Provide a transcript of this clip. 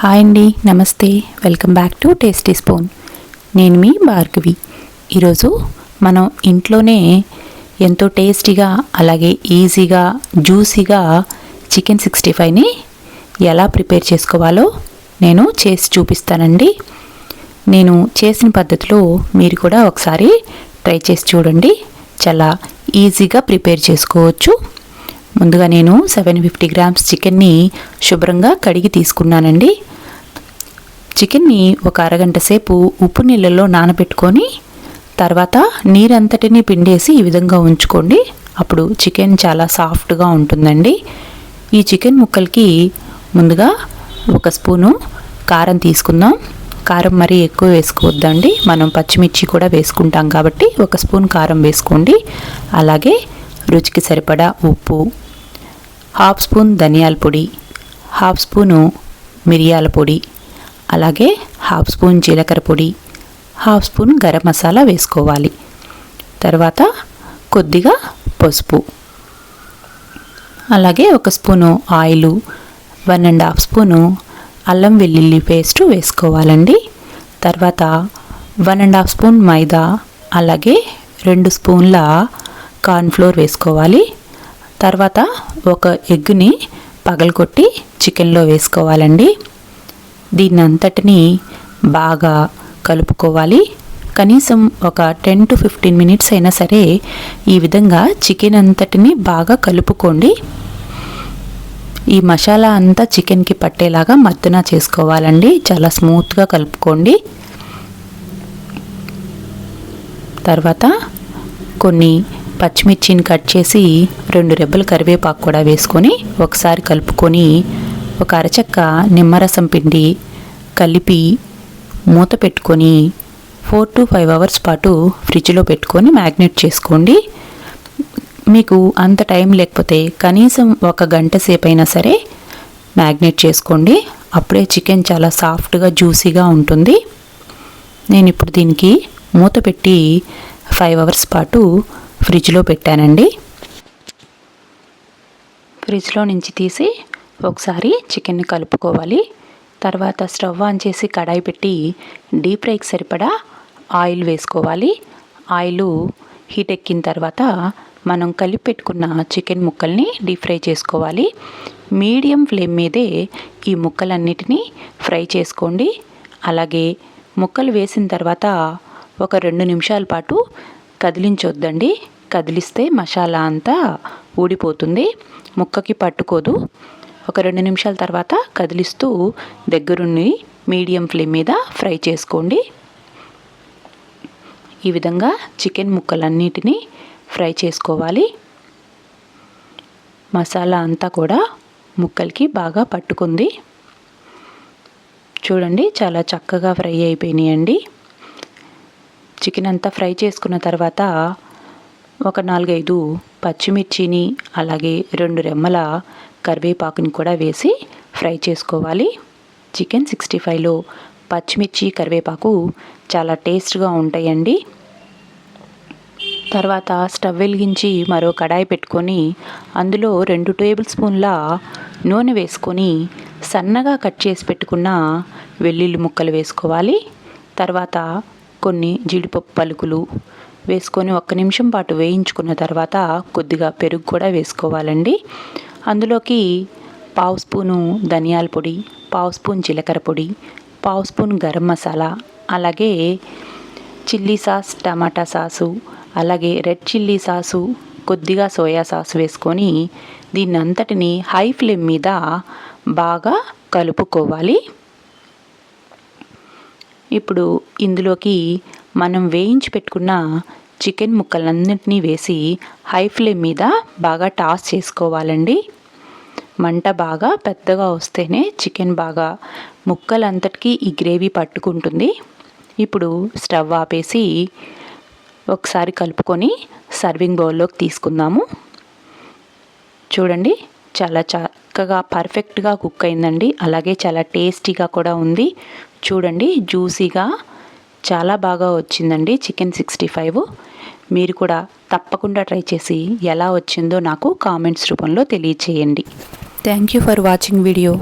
Hi అండి నమస్తే. Welcome back to tasty spoon. నేను మీ భార్గవి. ఈరోజు మనం ఇంట్లోనే ఎంతో టేస్టీగా అలాగే ఈజీగా జ్యూసీగా చికెన్ సిక్స్టీ ఫైవ్ని ఎలా ప్రిపేర్ చేసుకోవాలో నేను చేసి చూపిస్తానండి. నేను చేసిన పద్ధతిలో మీరు కూడా ఒకసారి ట్రై చేసి చూడండి. చాలా ఈజీగా ప్రిపేర్ చేసుకోవచ్చు. ముందుగా నేను సెవెన్ ఫిఫ్టీ గ్రామ్స్ చికెన్ని శుభ్రంగా కడిగి తీసుకున్నానండి. చికెన్ని ఒక అరగంట సేపు ఉప్పు నీళ్ళల్లో నానబెట్టుకొని తర్వాత నీరంతటిని పిండేసి ఈ విధంగా ఉంచుకోండి. అప్పుడు చికెన్ చాలా సాఫ్ట్గా ఉంటుందండి. ఈ చికెన్ ముక్కలకి ముందుగా ఒక స్పూను కారం తీసుకుందాం. కారం మరీ ఎక్కువ వేసుకోవద్దండి. మనం పచ్చిమిర్చి కూడా వేసుకుంటాం కాబట్టి ఒక స్పూన్ కారం వేసుకోండి. అలాగే రుచికి సరిపడా ఉప్పు హాఫ్ స్పూన్ ధనియాల పొడి హాఫ్ స్పూను మిరియాల పొడి అలాగే హాఫ్ స్పూన్ జీలకర్ర పొడి హాఫ్ స్పూన్ గరం మసాలా వేసుకోవాలి. తర్వాత కొద్దిగా పసుపు అలాగే ఒక spoon oil one and half spoon అల్లం వెల్లుల్లి పేస్ట్ వేసుకోవాలండి. తర్వాత one and half spoon maida అలాగే రెండు స్పూన్ల కార్న్ఫ్లోర్ వేసుకోవాలి. తర్వాత ఒక ఎగ్ని పగలగొట్టి చికెన్లో వేసుకోవాలండి. దీన్ని అంతటిని బాగా కలుపుకోవాలి. కనీసం ఒక టెన్ టు ఫిఫ్టీన్ మినిట్స్ అయినా సరే ఈ విధంగా చికెన్ అంతటిని బాగా కలుపుకోండి. ఈ మసాలా అంతా చికెన్కి పట్టేలాగా మద్దున చేసుకోవాలండి. చాలా స్మూత్గా కలుపుకోండి. తర్వాత కొన్ని పచ్చిమిర్చిని కట్ చేసి రెండు రెబ్బలు కరివేపాకు కూడా వేసుకొని ఒకసారి కలుపుకొని ఒక అరచక్క నిమ్మరసం పిండి కలిపి మూత పెట్టుకొని ఫోర్ టు ఫైవ్ అవర్స్ పాటు ఫ్రిడ్జ్లో పెట్టుకొని మ్యాగ్నేట్ చేసుకోండి. మీకు అంత టైం లేకపోతే కనీసం ఒక గంట సేపైనా సరే మ్యాగ్నేట్ చేసుకోండి. అప్పుడే చికెన్ చాలా సాఫ్ట్గా జ్యూసీగా ఉంటుంది. నేను ఇప్పుడు దీనికి మూత పెట్టి ఫైవ్ అవర్స్ పాటు ఫ్రిడ్జ్లో పెట్టానండి. ఫ్రిడ్జ్లో నుంచి తీసి ఒకసారి చికెన్ని కలుపుకోవాలి. తర్వాత స్టవ్ ఆన్ చేసి కడాయి పెట్టి డీప్ ఫ్రైకి సరిపడా ఆయిల్ వేసుకోవాలి. ఆయిల్ హీట్ ఎక్కిన తర్వాత మనం కలిపి పెట్టుకున్న చికెన్ ముక్కల్ని డీప్ ఫ్రై చేసుకోవాలి. మీడియం ఫ్లేమ్ మీదే ఈ ముక్కలన్నిటినీ ఫ్రై చేసుకోండి. అలాగే ముక్కలు వేసిన తర్వాత ఒక రెండు నిమిషాల పాటు కదిలించొద్దండి. కదిలిస్తే మసాలా అంతా ఊడిపోతుంది. ముక్కకి పట్టుకోదు. ఒక రెండు నిమిషాల తర్వాత కదిలిస్తూ దగ్గరుండి మీడియం ఫ్లేమ్ మీద ఫ్రై చేసుకోండి. ఈ విధంగా చికెన్ ముక్కలన్నిటినీ ఫ్రై చేసుకోవాలి. మసాలా అంతా కూడా ముక్కలకి బాగా పట్టుకుంది. చూడండి చాలా చక్కగా ఫ్రై అయిపోయినాయండి. చికెన్ అంతా ఫ్రై చేసుకున్న తర్వాత ఒక నాలుగైదు పచ్చిమిర్చిని అలాగే రెండు రెమ్మల కరివేపాకుని కూడా వేసి ఫ్రై చేసుకోవాలి. చికెన్ సిక్స్టీ ఫైవ్లో పచ్చిమిర్చి కరివేపాకు చాలా టేస్ట్గా ఉంటాయండి. తర్వాత స్టవ్ వెలిగించి మరో కడాయి పెట్టుకొని అందులో రెండు టేబుల్ స్పూన్ల నూనె వేసుకొని సన్నగా కట్ చేసి పెట్టుకున్న వెల్లుల్లి ముక్కలు వేసుకోవాలి. తర్వాత కొన్ని జీడిపప్పు పలుకులు వేసుకొని ఒక్క నిమిషం పాటు వేయించుకున్న తర్వాత కొద్దిగా పెరుగు కూడా వేసుకోవాలండి. అందులోకి పావు స్పూను ధనియాల పొడి పావు స్పూన్ జీలకర్ర పొడి పావు స్పూన్ గరం మసాలా అలాగే చిల్లీ సాస్ టమాటా సాసు అలాగే రెడ్ చిల్లీ సాసు కొద్దిగా సోయా సాస్ వేసుకొని దీన్ని అంతటిని హై ఫ్లేమ్ మీద బాగా కలుపుకోవాలి. ఇప్పుడు ఇందులోకి మనం వేయించి పెట్టుకున్న చికెన్ ముక్కలన్నింటినీ వేసి హై ఫ్లేమ్ మీద బాగా టాస్ చేసుకోవాలండి. మంట బాగా పెద్దగా వస్తేనే చికెన్ బాగా ముక్కలంతటికీ ఈ గ్రేవీ పట్టుకుంటుంది. ఇప్పుడు స్టవ్ ఆపేసి ఒకసారి కలుపుకొని సర్వింగ్ బౌల్లోకి తీసుకుందాము. చూడండి చాలా చక్కగా పర్ఫెక్ట్గా కుక్ అయిందండి. అలాగే చాలా టేస్టీగా కూడా ఉంది. చూడండి జ్యూసీగా చాలా బాగా వచ్చిందండి చికెన్ సిక్స్టీ ఫైవ్. మీరు కూడా తప్పకుండా ట్రై చేసి ఎలా వచ్చిందో నాకు కామెంట్స్ రూపంలో తెలియచేయండి. Thank you for watching video